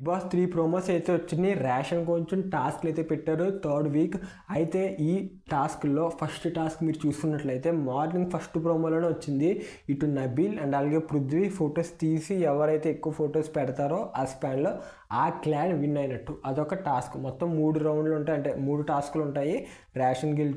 Boss three promos అయితే వచ్చినాయి. Ration కొంచెం టాస్క్లు అయితే పెట్టారు. థర్డ్ వీక్ అయితే ఈ టాస్క్లో ఫస్ట్ టాస్క్ మీరు చూసుకున్నట్లయితే మార్నింగ్ ఫస్ట్ ప్రోమోలోనే వచ్చింది. ఇటు నబీల్ అండ్ అలాగే పృథ్వీ ఫొటోస్ తీసి ఎవరైతే ఎక్కువ ఫొటోస్ పెడతారో ఆ స్పాన్లో ఆ క్లాన్ విన్ అయినట్టు. అదొక టాస్క్. మొత్తం మూడు రౌండ్లు ఉంటాయి. అంటే మూడు టాస్క్లు ఉంటాయి. రేషన్ గిల్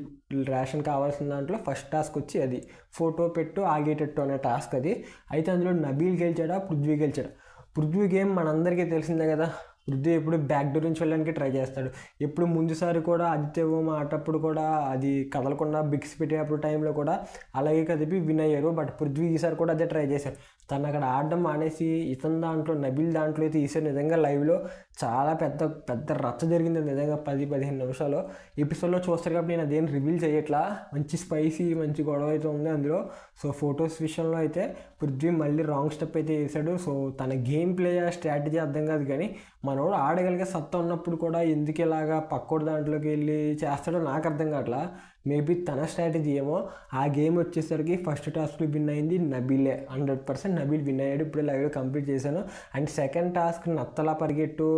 రేషన్ కావాల్సిన దాంట్లో ఫస్ట్ టాస్క్ వచ్చి అది. ఫోటో పెట్టు ఆగేటట్టు అనే టాస్క్ అది. అయితే అందులో నబీల్ గెలిచాడా? పృథ్వీ గెలిచాడా? పృథ్వీ గేమ్ మనందరికీ తెలిసిందే కదా. వృద్ధి ఎప్పుడు బ్యాక్ డోర్ నుంచి వెళ్ళడానికి ట్రై చేస్తాడు. ఎప్పుడు ముందుసారి కూడా ఆదిత్య ఓం ఆటప్పుడు కూడా అది కదలకుండా బిగ్స్ పెట్టేటప్పుడు టైంలో కూడా అలాగే కదిపి విన్ అయ్యారు. బట్ పృథ్వీ ఈసారి కూడా అదే ట్రై చేశారు తను అక్కడ ఆడడం మానేసి ఇతని దాంట్లో నబిల్ దాంట్లో అయితే ఈసారి నిజంగా లైవ్లో చాలా పెద్ద పెద్ద రచ్చ జరిగింది. నిజంగా పది పదిహేను నిమిషాలు ఎపిసోడ్లో చూస్తారు కాబట్టి నేను అదేం రివీల్ చేయట్లా. మంచి స్పైసీ మంచి గొడవ అయితే ఉంది అందులో. సో ఫొటోస్ విషయంలో అయితే పృథ్వీ మళ్ళీ రాంగ్ స్టెప్ అయితే వేసాడు సో తన గేమ్ ప్లే స్ట్రాటజీ అర్థం కాదు కానీ మనోడు ఆడగలిగే సత్తా ఉన్నప్పుడు కూడా ఎందుకు ఇలాగా పక్కోడు దాంట్లోకి వెళ్ళి చేస్తాడో నాకు అర్థం కావట్లా. మేబీ తన స్ట్రాటజీ ఏమో ఆ గేమ్ వచ్చేసరికి ఫస్ట్ టాస్క్ విన్ అయింది నబీలే హండ్రెడ్ పర్సెంట్ నబీల్ విన్ అయ్యాడు. ఇప్పుడు లైవ్ కంప్లీట్ చేశాను. అండ్ సెకండ్ టాస్క్ నత్తలా పరిగెట్టు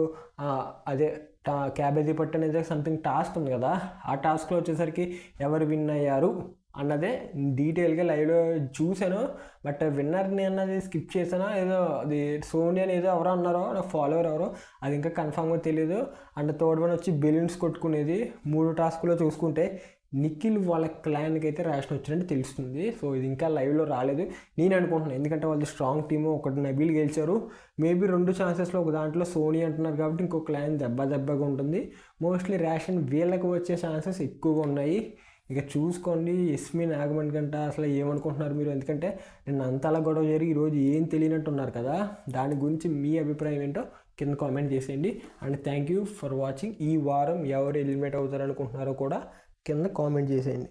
అదే టా క్యాబేజీ పట్టు అనేది సంథింగ్ టాస్క్ ఉంది కదా. ఆ టాస్క్లో వచ్చేసరికి ఎవరు విన్ అయ్యారు? అన్నదే డీటెయిల్గా లైవ్లో చూశాను. బట్ విన్నర్ని అన్నది స్కిప్ చేశాను? ఏదో అది సోనీ అని ఏదో ఎవరో అన్నారో నా ఫాలోవర్ ఎవరో అది ఇంకా కన్ఫామ్గా తెలియదు అండ్ థర్డ్ వన్ వచ్చి బెలూన్స్ కొట్టుకునేది మూడు టాస్క్లో చూసుకుంటే నిఖిల్ వాళ్ళ క్లాన్కి అయితే రేషన్ వచ్చినట్టు తెలుస్తుంది. సో ఇది ఇంకా లైవ్లో రాలేదు. నేను అనుకుంటున్నాను ఎందుకంటే వాళ్ళు స్ట్రాంగ్ టీము ఒకటి నబీల్ గెలిచారు. మేబీ రెండు ఛాన్సెస్లో ఒక దాంట్లో సోనీ అంటున్నారు కాబట్టి ఇంకో క్లాన్ దెబ్బ దెబ్బగా ఉంటుంది. మోస్ట్లీ రేషన్ వీళ్ళకి వచ్చే ఛాన్సెస్ ఎక్కువగా ఉన్నాయి. ఇక చూసుకోండి ఎస్మిన్ నాగమణి గంట అసలు ఏమనుకుంటున్నారు మీరు? ఎందుకంటే నిన్న అంతలా గొడవ జరిగి ఈరోజు ఏం తెలియనట్టు ఉన్నారు కదా? దాని గురించి మీ అభిప్రాయం ఏంటో కింద కామెంట్ చేసేయండి. And thank you for watching. ఈ వారం ఎవరు ఎలిమినేట్ అవుతారు అనుకుంటున్నారో కూడా కింద కామెంట్ చేసేయండి.